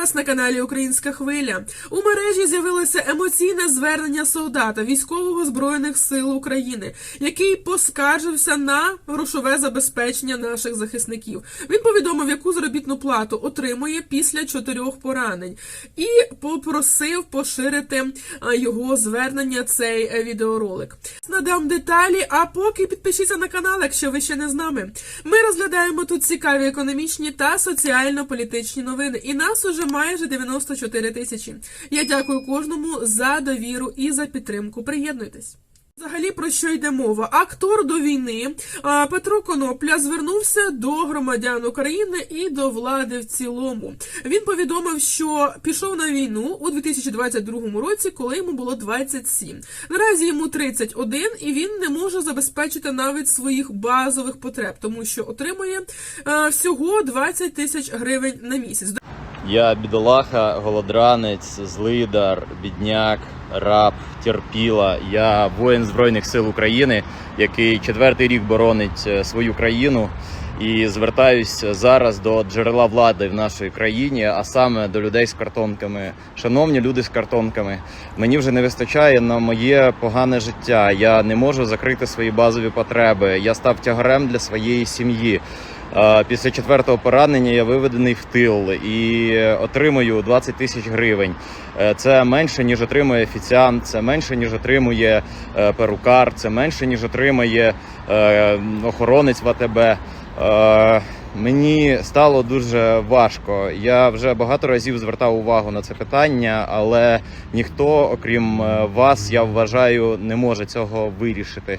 вас на каналі Українська Хвиля. У мережі з'явилося емоційне звернення солдата військового збройних сил України, який поскаржився на грошове забезпечення наших захисників. Він повідомив, яку заробітну плату отримує після чотирьох поранень, і попросив поширити його звернення цей е, відеоролик. Надам деталі. А поки підпишіться на канал, якщо ви ще не з нами. Ми розглядаємо тут цікаві економічні та соціально-політичні новини. І нас уже майже 94 тисячі. Я дякую кожному за довіру і за підтримку. Приєднуйтесь. Взагалі про що йде мова? Актор до війни Петро Конопля звернувся до громадян України і до влади в цілому. Він повідомив, що пішов на війну у 2022 році, коли йому було 27. Наразі йому 31, і він не може забезпечити навіть своїх базових потреб, тому що отримує всього 20 тисяч гривень на місяць. Я бідолаха, голодранець, злидар, бідняк, раб, терпіла. Я воїн Збройних сил України, який четвертий рік боронить е, свою країну. І звертаюсь зараз до джерела влади в нашій країні, а саме до людей з картонками. Шановні люди з картонками, мені вже не вистачає на моє погане життя. Я не можу закрити свої базові потреби. Я став тягарем для своєї сім'ї. Е, Після четвертого поранення я виведений в тил і отримую 20 тисяч гривень. Е, Це менше ніж отримує офіціант, це менше ніж отримує е, перукар, це менше ніж отримує охоронець в АТБ. Мені стало дуже важко. Я вже багато разів звертав увагу на це питання, але ніхто, окрім вас, я вважаю, не може цього вирішити.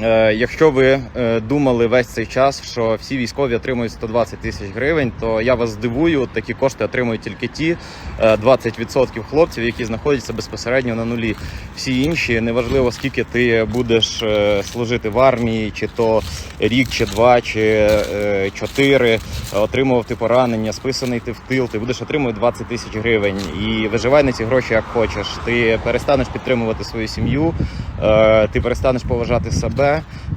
Е, Е, Якщо ви е, думали весь цей час, що всі військові отримують 120 тисяч гривень, то я вас здивую. Такі кошти отримують тільки ті е, 20% хлопців, які знаходяться безпосередньо на нулі. Всі інші, неважливо скільки ти будеш е, служити в армії, чи то рік, чи два, чи е, чотири, отримувати поранення, списаний ти в тил, ти будеш отримувати 20 тисяч гривень і виживай на ці гроші як хочеш. Ти перестанеш підтримувати свою сім'ю, е, ти перестанеш поважати себе,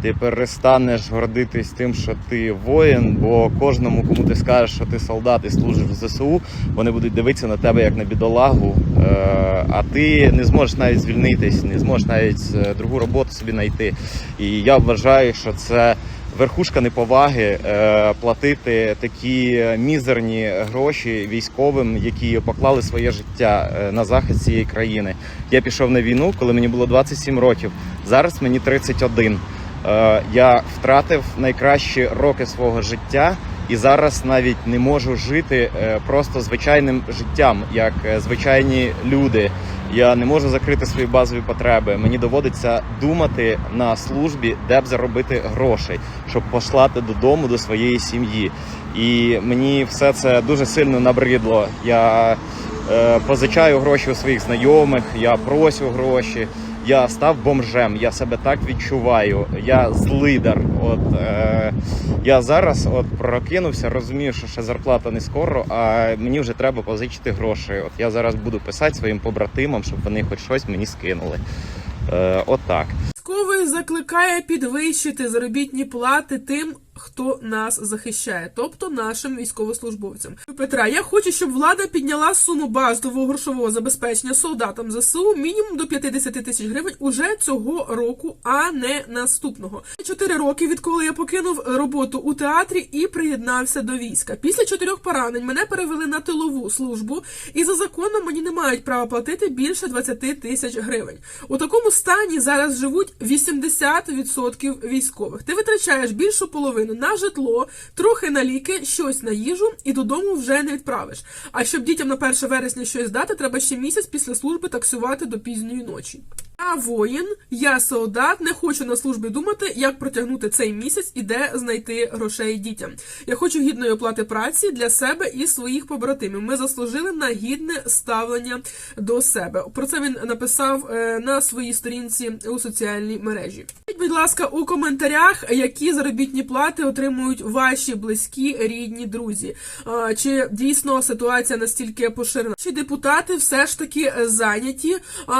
ти перестанеш гордитись тим, що ти воїн, бо кожному, кому ти скажеш, що ти солдат і служиш в ЗСУ, вони будуть дивитися на тебе як на бідолагу, е, а ти не зможеш навіть звільнитись, не зможеш навіть е, другу роботу собі знайти. І я вважаю, що це. Верхушка неповаги е, платити такі мізерні гроші військовим, які поклали своє життя е, на захист цієї країни. Я пішов на війну, коли мені було 27 років. Зараз мені 31. Е, я втратив найкращі роки свого життя і зараз навіть не можу жити е, просто звичайним життям, як е, звичайні люди. Я не можу закрити свої базові потреби. Мені доводиться думати на службі, де б заробити грошей, щоб послати додому до своєї сім'ї. І мені все це дуже сильно набридло. Я е, позичаю гроші у своїх знайомих, я просю гроші. Я став бомжем, я себе так відчуваю. Я злидар. От е, я зараз от прокинувся, розумію, що ще зарплата не скоро, а мені вже треба позичити гроші. От я зараз буду писати своїм побратимам, щоб вони хоч щось мені скинули. Е, от так. Військовий закликає підвищити заробітні плати тим, хто нас захищає, тобто нашим військовослужбовцям. Петра, я хочу, щоб влада підняла суму базового грошового забезпечення солдатам ЗСУ мінімум до 50 тисяч гривень уже цього року, а не наступного. Чотири роки, відколи я покинув роботу у театрі і приєднався до війська. Після чотирьох поранень мене перевели на тилову службу, і за законом мені не мають права платити більше 20 тисяч гривень. У такому стані зараз живуть 80% військових. Ти витрачаєш більшу половину на житло, трохи на ліки, щось на їжу, і додому вже не відправиш. А щоб дітям на 1 вересня щось дати, треба ще місяць після служби таксувати до пізньої ночі. Я воїн, я солдат, не хочу на службі думати, як протягнути цей місяць і де знайти грошей дітям. Я хочу гідної оплати праці для себе і своїх побратимів. Ми заслужили на гідне ставлення до себе. Про це він написав е, на своїй сторінці у соціальній мережі. Напишіть, будь ласка, у коментарях, які заробітні плати отримують ваші близькі, рідні, друзі. Чи дійсно ситуація настільки поширена? Чи депутати все ж таки зайняті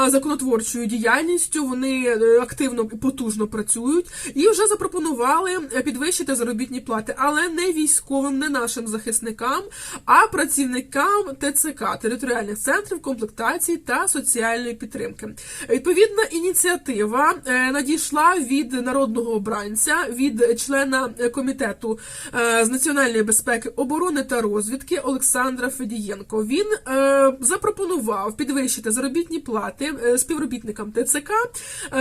законотворчою діяльністю? Вони е, активно і потужно працюють і вже запропонували підвищити заробітні плати, але не військовим, не нашим захисникам, а працівникам ТЦК територіальних центрів комплектації та соціальної підтримки. Відповідна ініціатива е, надійшла від народного обранця, від члена комітету е, з національної безпеки, оборони та розвідки Олександра Федієнко. Він е, запропонував підвищити заробітні плати е, співробітникам ТЦК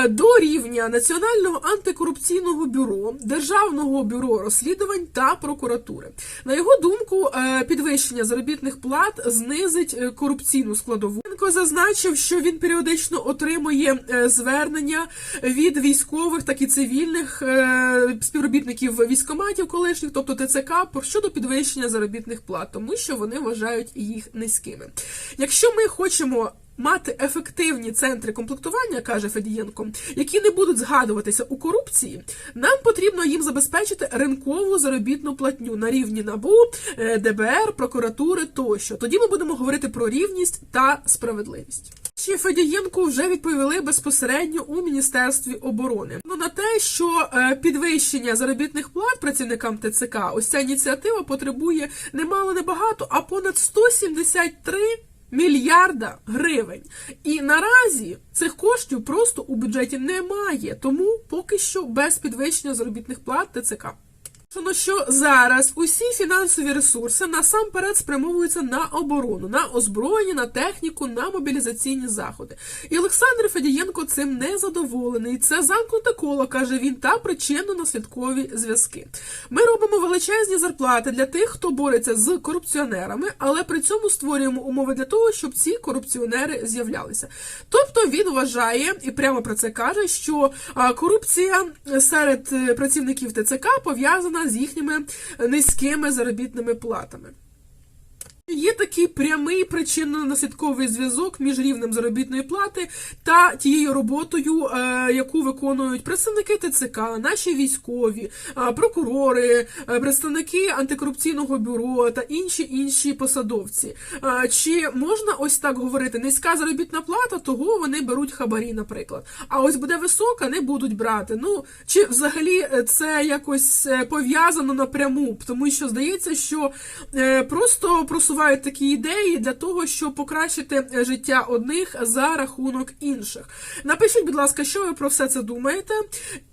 до рівня Національного антикорупційного бюро, Державного бюро розслідувань та прокуратури. На його думку, підвищення заробітних плат знизить корупційну складову. Зазначив, що він періодично отримує звернення від військових, так і цивільних е, співробітників військоматів колишніх, тобто ТЦК, щодо підвищення заробітних плат, тому що вони вважають їх низькими. Якщо ми хочемо мати ефективні центри комплектування, каже Федієнко, які не будуть згадуватися у корупції, нам потрібно їм забезпечити ринкову заробітну платню на рівні НАБУ, е, ДБР, прокуратури тощо. Тоді ми будемо говорити про рівність та справедливість. Ще Федієнку вже відповіли безпосередньо у міністерстві оборони. На те, що е, підвищення заробітних плат працівникам ТЦК, ось ця ініціатива потребує немало небагато, а понад 173 мільярда гривень. І наразі цих коштів просто у бюджеті немає, тому поки що без підвищення заробітних плат ТЦК. Тому що зараз усі фінансові ресурси насамперед спрямовуються на оборону, на озброєння, на техніку, на мобілізаційні заходи. І Олександр Федієнко цим не задоволений. Це замкнуте коло, каже він, та причинно-наслідкові зв'язки. Ми робимо величезні зарплати для тих, хто бореться з корупціонерами, але при цьому створюємо умови для того, щоб ці корупціонери з'являлися. Тобто він вважає і прямо про це каже, що корупція серед е, працівників ТЦК пов'язана з їхніми низькими заробітними платами. Є такий прямий причинно-наслідковий зв'язок між рівнем заробітної плати та тією роботою, е, яку виконують представники ТЦК, наші військові, е, прокурори, е, представники антикорупційного бюро та інші інші посадовці. Чи можна ось так говорити? Низька заробітна плата, того вони беруть хабарі, наприклад. А ось буде висока, не будуть брати. Ну чи взагалі це якось пов'язано напряму, тому що здається, що просто просувають такі ідеї для того, щоб покращити е, життя одних за рахунок інших. Напишіть, будь ласка, що ви про все це думаєте,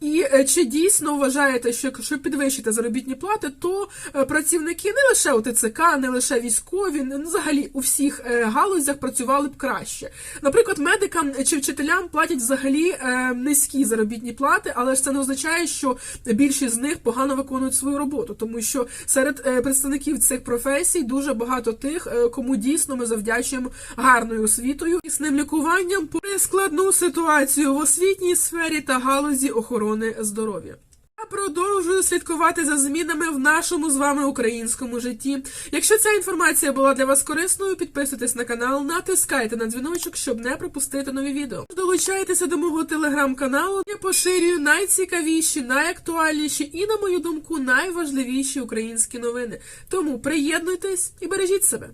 і е, чи дійсно вважаєте, що якщо підвищити заробітні плати, то е, працівники не лише у ТЦК, не лише військові, не- взагалі у всіх галузях працювали б краще. Наприклад, медикам чи вчителям платять взагалі низькі заробітні плати, але ж це не означає, що більшість з них погано виконують свою роботу, тому що серед представників цих професій дуже багато тих, е, кому дійсно ми завдячуємо гарною освітою і сним лікуванням по складну ситуацію в освітній сфері та галузі охорони здоров'я. Продовжую слідкувати за змінами в нашому з вами українському житті. Якщо ця інформація була для вас корисною, підписуйтесь на канал, натискайте на дзвіночок, щоб не пропустити нові відео. Долучайтеся до мого телеграм-каналу, я поширюю найцікавіші, найактуальніші і, на мою думку, найважливіші українські новини. Тому приєднуйтесь і бережіть себе.